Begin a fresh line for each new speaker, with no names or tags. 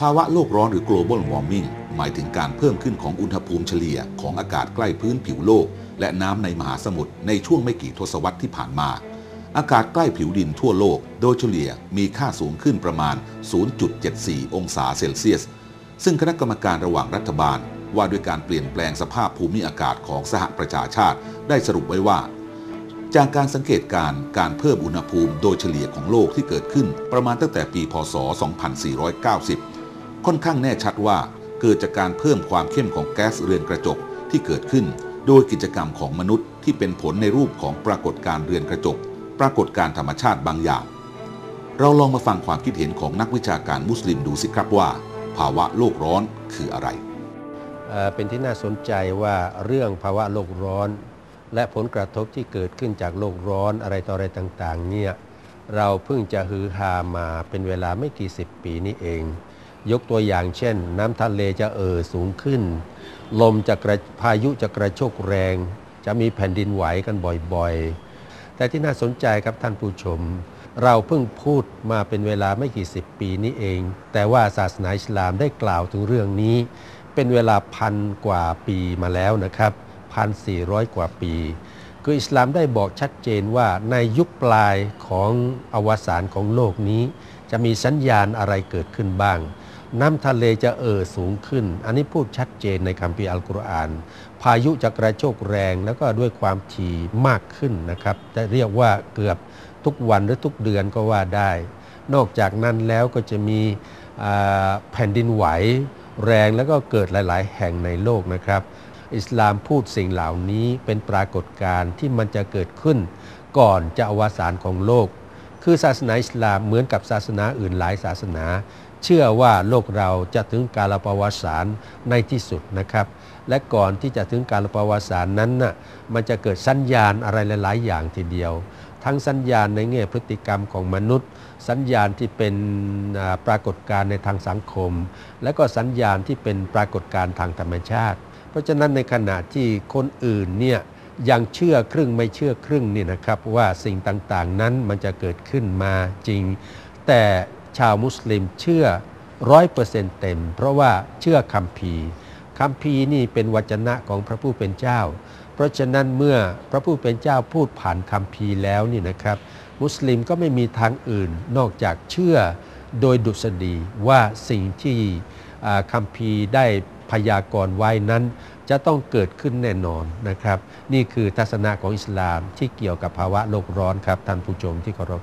ภาวะโลกร้อนหรือ global warming หมายถึงการเพิ่มขึ้นของอุณหภูมิเฉลี่ยของอากาศใกล้พื้นผิวโลก และน้ำในมหาสมุทรในช่วงไม่กี่ทศวรรษที่ผ่านมา อากาศใกล้ผิวดินทั่วโลก โดยเฉลี่ยมีค่าสูงขึ้นประมาณ 0.74 องศาเซลเซียส ซึ่งคณะกรรมการระหว่างรัฐบาล ว่าด้วยการเปลี่ยนแปลงสภาพภูมิอากาศของสหประชาชาติได้สรุปไว้ว่า จากการสังเกตการณ์การเพิ่มอุณหภูมิโดยเฉลี่ยของโลกที่เกิดขึ้นประมาณตั้งแต่ปี พศ 2490 ค่อนข้างแน่ชัดว่าเกิดจากการเพิ่มความเข้มของแก๊สเรือนกระจกที่เกิดขึ้น โดยกิจกรรมของมนุษย์ที่เป็นผลในรูปของปรากฏการณ์เรือนกระจก ปรากฏการธรรมชาติบางอย่าง เราลองมาฟังความคิดเห็นของนักวิชาการมุสลิมดูสิครับว่า ภาวะโลกร้อนคืออะไร
เอ่อเป็นที่น่าสนใจว่าเรื่องภาวะโลกร้อน และผลกระทบที่เกิดขึ้นจากโลกร้อนอะไรต่ออะไรต่างๆเนี่ยเราเพิ่งจะฮือฮามาเป็นเวลาไม่กี่สิบปีนี้เอง ยกตัวอย่างเช่น น้ำทะเลจะเอ่อสูงขึ้น ลมจะกระพายุจะกระโชกแรง จะมีแผ่นดินไหวกันบ่อยๆ แต่ที่น่าสนใจครับท่านผู้ชม เราเพิ่งพูดมาเป็นเวลาไม่กี่สิบปีนี้เอง แต่ว่าศาสนาอิสลามได้กล่าวถึงเรื่องนี้ เป็นเวลาพันกว่าปีมาแล้วนะครับพันสี่ร้อยกว่าปี คืออิสลามได้บอกชัดเจนว่าในยุคปลายของอวสานของโลกนี้จะมีสัญญาณอะไรเกิดขึ้นบ้าง น้ำทะเลจะเอ่อสูงขึ้น อันนี้พูดชัดเจนในคัมภีร์อัลกุรอาน พายุจะกระโชกแรงแล้วก็ด้วยความถี่มากขึ้นนะครับจะเรียกว่าเกือบทุกวันหรือทุกเดือนก็ว่าได้ นอกจากนั้นแล้วก็จะมีแผ่นดินไหวแรงแล้วก็เกิดหลาย ๆ แห่งในโลกนะครับ อิสลามพูดสิ่งเหล่านี้เป็นปรากฏการณ์ที่มันจะเกิดขึ้น ก่อนจะอวสานของโลก คือศาสนาอิสลามเหมือนกับศาสนาอื่นหลายศาสนา เชื่อว่าโลกเราจะถึงกาลปวสานในที่สุดนะครับ และก่อนที่จะถึงกาลปวสานนั้นน่ะมันจะเกิดสัญญาณอะไรหลาย ๆ อย่างทีเดียว ทั้งสัญญาณในแง่พฤติกรรมของมนุษย์ สัญญาณที่เป็นปรากฏการณ์ในทางสังคม และก็สัญญาณที่เป็นปรากฏการณ์ทางธรรมชาติ เพราะฉะนั้นในขณะที่คนอื่นเนี่ย ยังเชื่อครึ่งไม่เชื่อครึ่งนี่นะครับว่าสิ่งต่างๆนั้นมันจะเกิดขึ้นมาจริง แต่ชาวมุสลิมเชื่อร้อยเปอร์เซ็นต์เต็ม เพราะว่าเชื่อคัมภีร์คัมภีร์นี่เป็นวจนะของพระผู้เป็นเจ้า เพราะฉะนั้นเมื่อพระผู้เป็นเจ้าพูดผ่านคัมภีร์แล้วนี่นะครับ มุสลิมก็ไม่มีทางอื่นนอกจากเชื่อโดยดุษฎีว่าสิ่งที่คัมภีร์ได้พยากรณ์ไว้นั้น จะต้องเกิดขึ้นแน่นอนนะครับ นี่คือทัศนะของอิสลามที่เกี่ยวกับภาวะโลกร้อนครับท่านผู้ชมที่เคารพ